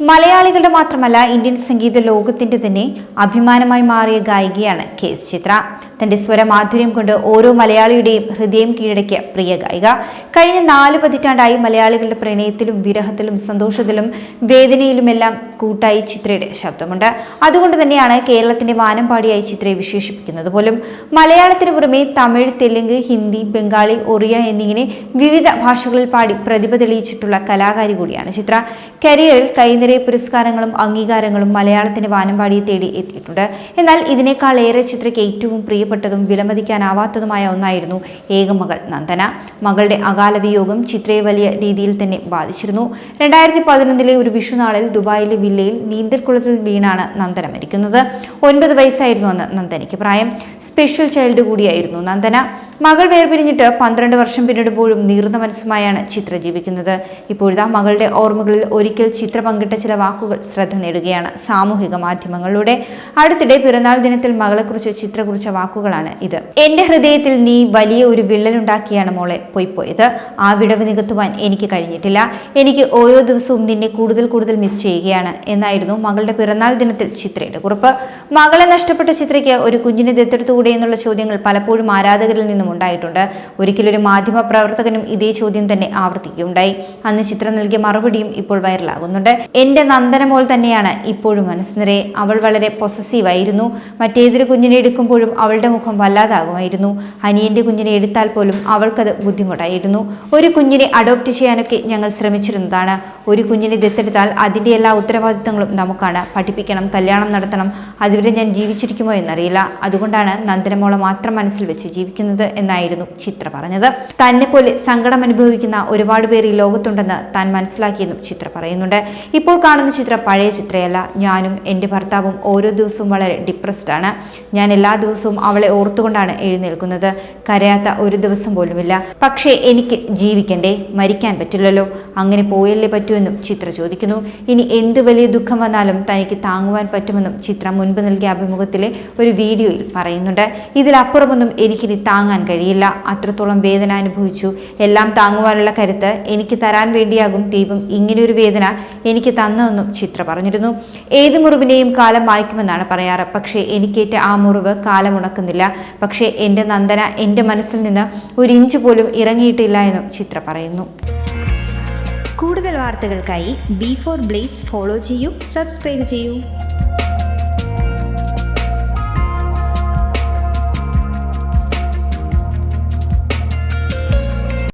മലയാളികളുടെ മാത്രമല്ല ഇന്ത്യൻ സംഗീത ലോകത്തിന്റെ തന്നെ അഭിമാനമായി മാറിയ ഗായികയാണ് കെ എസ് ചിത്ര. തന്റെ സ്വരമാധുര്യം കൊണ്ട് ഓരോ മലയാളിയുടെയും ഹൃദയം കീഴടക്കിയ പ്രിയ ഗായിക. കഴിഞ്ഞ നാല് പതിറ്റാണ്ടായി മലയാളികളുടെ പ്രണയത്തിലും വിരഹത്തിലും സന്തോഷത്തിലും വേദനയിലുമെല്ലാം കൂട്ടായി ചിത്രയുടെ ശബ്ദമുണ്ട്. അതുകൊണ്ട് തന്നെയാണ് കേരളത്തിന്റെ വാനമ്പാടിയായി ചിത്രയെ വിശേഷിപ്പിക്കുന്നത് പോലും. മലയാളത്തിന് പുറമെ തമിഴ് തെലുങ്ക് ഹിന്ദി ബംഗാളി ഒറിയ എന്നിങ്ങനെ വിവിധ ഭാഷകളിൽ പാടി പ്രതിഭ തെളിയിച്ചിട്ടുള്ള കലാകാരി കൂടിയാണ് ചിത്ര. കരിയറിൽ കൈനിറയ പുരസ്കാരങ്ങളും അംഗീകാരങ്ങളും മലയാളത്തിന്റെ വാനമ്പാടിയെ തേടി എത്തിയിട്ടുണ്ട്. എന്നാൽ ഇതിനേക്കാൾ ഏറെ ചിത്രയ്ക്ക് ഏറ്റവും പ്രിയപ്പെട്ടതും വിലമതിക്കാനാവാത്തതുമായ ഒന്നായിരുന്നു ഏകമകൾ നന്ദന. മകളുടെ അകാല വിയോഗം ചിത്രയെ വലിയ രീതിയിൽ തന്നെ ബാധിച്ചിരുന്നു. രണ്ടായിരത്തി പതിനൊന്നിലെ ഒരു വിഷുനാളിൽ ദുബായിലെ വില്ലയിൽ നീന്തൽക്കുളത്തിൽ വീണാണ് നന്ദന മരിക്കുന്നത്. ഒൻപത് വയസ്സായിരുന്നു അന്ന് നന്ദനയ്ക്ക് പ്രായം. സ്പെഷ്യൽ ചൈൽഡ് കൂടിയായിരുന്നു നന്ദന. മകൾ വേർപിരിഞ്ഞിട്ട് പന്ത്രണ്ട് വർഷം പിന്നിടുമ്പോഴും നീർന്ന മനസ്സുമായാണ് ചിത്ര ജീവിക്കുന്നത്. ഇപ്പോഴത്തെ മകളുടെ ഓർമ്മകളിൽ ഒരിക്കൽ ചിത്ര പങ്കിട്ട ചില വാക്കുകൾ ശ്രദ്ധ നേടുകയാണ് സാമൂഹിക മാധ്യമങ്ങളിലൂടെ. അടുത്തിടെ പിറന്നാൾ ദിനത്തിൽ മകളെക്കുറിച്ച് ചിത്ര കുറിച്ച വാക്കുകളാണ് ഇത്. എന്റെ ഹൃദയത്തിൽ നീ വലിയ ഒരു വിള്ളലുണ്ടാക്കിയാണ് മോളെ. പോയിപ്പോയത് ആ വിടവ് നികത്തുവാൻ എനിക്ക് കഴിഞ്ഞിട്ടില്ല. എനിക്ക് ഓരോ ദിവസവും നിന്നെ കൂടുതൽ കൂടുതൽ മിസ് ചെയ്യുകയാണ് എന്നായിരുന്നു മകളുടെ പിറന്നാൾ ദിനത്തിൽ ചിത്രയുടെ കുറിപ്പ്. മകളെ നഷ്ടപ്പെട്ട ചിത്രയ്ക്ക് ഒരു കുഞ്ഞിനെ ദത്തെടുത്തുകൂടെ എന്നുള്ള ചോദ്യങ്ങൾ പലപ്പോഴും ആരാധകരിൽ നിന്നും ഉണ്ടായിട്ടുണ്ട്. ഒരിക്കലൊരു മാധ്യമ പ്രവർത്തകനും ഇതേ ചോദ്യം തന്നെ ആവർത്തിക്കുകയുണ്ടായി. അന്ന് ചിത്രം നൽകിയ മറുപടിയും ഇപ്പോൾ വൈറലാകുന്നുണ്ട്. എന്റെ നന്ദനമോൾ തന്നെയാണ്. ഇപ്പോഴും മനസ്സ് നിറയെ അവൾ വളരെ പൊസസീവായിരുന്നു മറ്റേതൊരു കുഞ്ഞിനെ എടുക്കുമ്പോഴും അവളുടെ മുഖം വല്ലാതാകുമായിരുന്നു. അനിയന്റെ കുഞ്ഞിനെ എടുത്താൽ പോലും അവൾക്കത് ബുദ്ധിമുട്ടായിരുന്നു. ഒരു കുഞ്ഞിനെ അഡോപ്റ്റ് ചെയ്യാനൊക്കെ ഞങ്ങൾ ശ്രമിച്ചിരുന്നതാണ്. ഒരു കുഞ്ഞിനെ ദത്തെടുത്താൽ അതിന്റെ എല്ലാ ഉത്തരവാദിത്തങ്ങളും നമുക്കാണ്. പഠിപ്പിക്കണം കല്യാണം നടത്തണം അതുവരെ ഞാൻ ജീവിച്ചിരിക്കുമോ എന്നറിയില്ല. അതുകൊണ്ടാണ് നന്ദനമോളെ മാത്രം മനസ്സിൽ വെച്ച് ജീവിക്കുന്നത് എന്നായിരുന്നു ചിത്ര പറഞ്ഞത്. തന്നെ പോലെ സങ്കടം അനുഭവിക്കുന്ന ഒരുപാട് പേർ ഈ ലോകത്തുണ്ടെന്ന് താൻ മനസ്സിലാക്കിയെന്നും ചിത്ര പറയുന്നുണ്ട്. ഇപ്പോൾ കാണുന്ന ചിത്രം പഴയ ചിത്രയല്ല. ഞാനും എന്റെ ഭർത്താവും ഓരോ ദിവസവും വളരെ ഡിപ്രസ്ഡ് ആണ്. ഞാൻ എല്ലാ ദിവസവും അവളെ ഓർത്തുകൊണ്ടാണ് എഴുന്നേൽക്കുന്നത്. കരയാത്ത ഒരു ദിവസം പോലുമില്ല. പക്ഷേ എനിക്ക് ജീവിക്കണ്ടേ? മരിക്കാൻ പറ്റില്ലല്ലോ. അങ്ങനെ പോയല്ലേ പറ്റുമെന്നും ചിത്ര ചോദിക്കുന്നു. ഇനി എന്ത് വലിയ ദുഃഖം വന്നാലും തനിക്ക് താങ്ങുവാൻ പറ്റുമെന്നും ചിത്ര മുൻപ് നൽകിയ അഭിമുഖത്തിലെ ഒരു വീഡിയോയിൽ പറയുന്നുണ്ട്. ഇതിലപ്പുറമൊന്നും എനിക്കിനി താങ്ങാൻ കഴിയില്ല. അത്രത്തോളം വേദന അനുഭവിച്ചു. എല്ലാം താങ്ങുവാനുള്ള കരുത്ത് എനിക്ക് തരാൻ വേണ്ടിയാകും ദൈവം. ഇങ്ങനെയൊരു വേദന എനിക്ക് തന്നതെന്നും ചിത്ര പറഞ്ഞിരുന്നു. ഏത് മുറിവിനെയും കാലം വായിക്കുമെന്നാണ് പറയാറ്. പക്ഷേ എനിക്കേറ്റ ആ മുറിവ് കാലം ഉണക്കുന്നില്ല പക്ഷേ എന്റെ നന്ദന എന്റെ മനസ്സിൽ നിന്ന് ഒരു ഇഞ്ച് പോലും ഇറങ്ങിയിട്ടില്ല എന്നും ചിത്ര പറയുന്നു. കൂടുതൽ വാർത്തകൾക്കായി ബി ഫോർ ബ്ലേസ് ഫോളോ ചെയ്യൂ സബ്സ്ക്രൈബ് ചെയ്യൂ.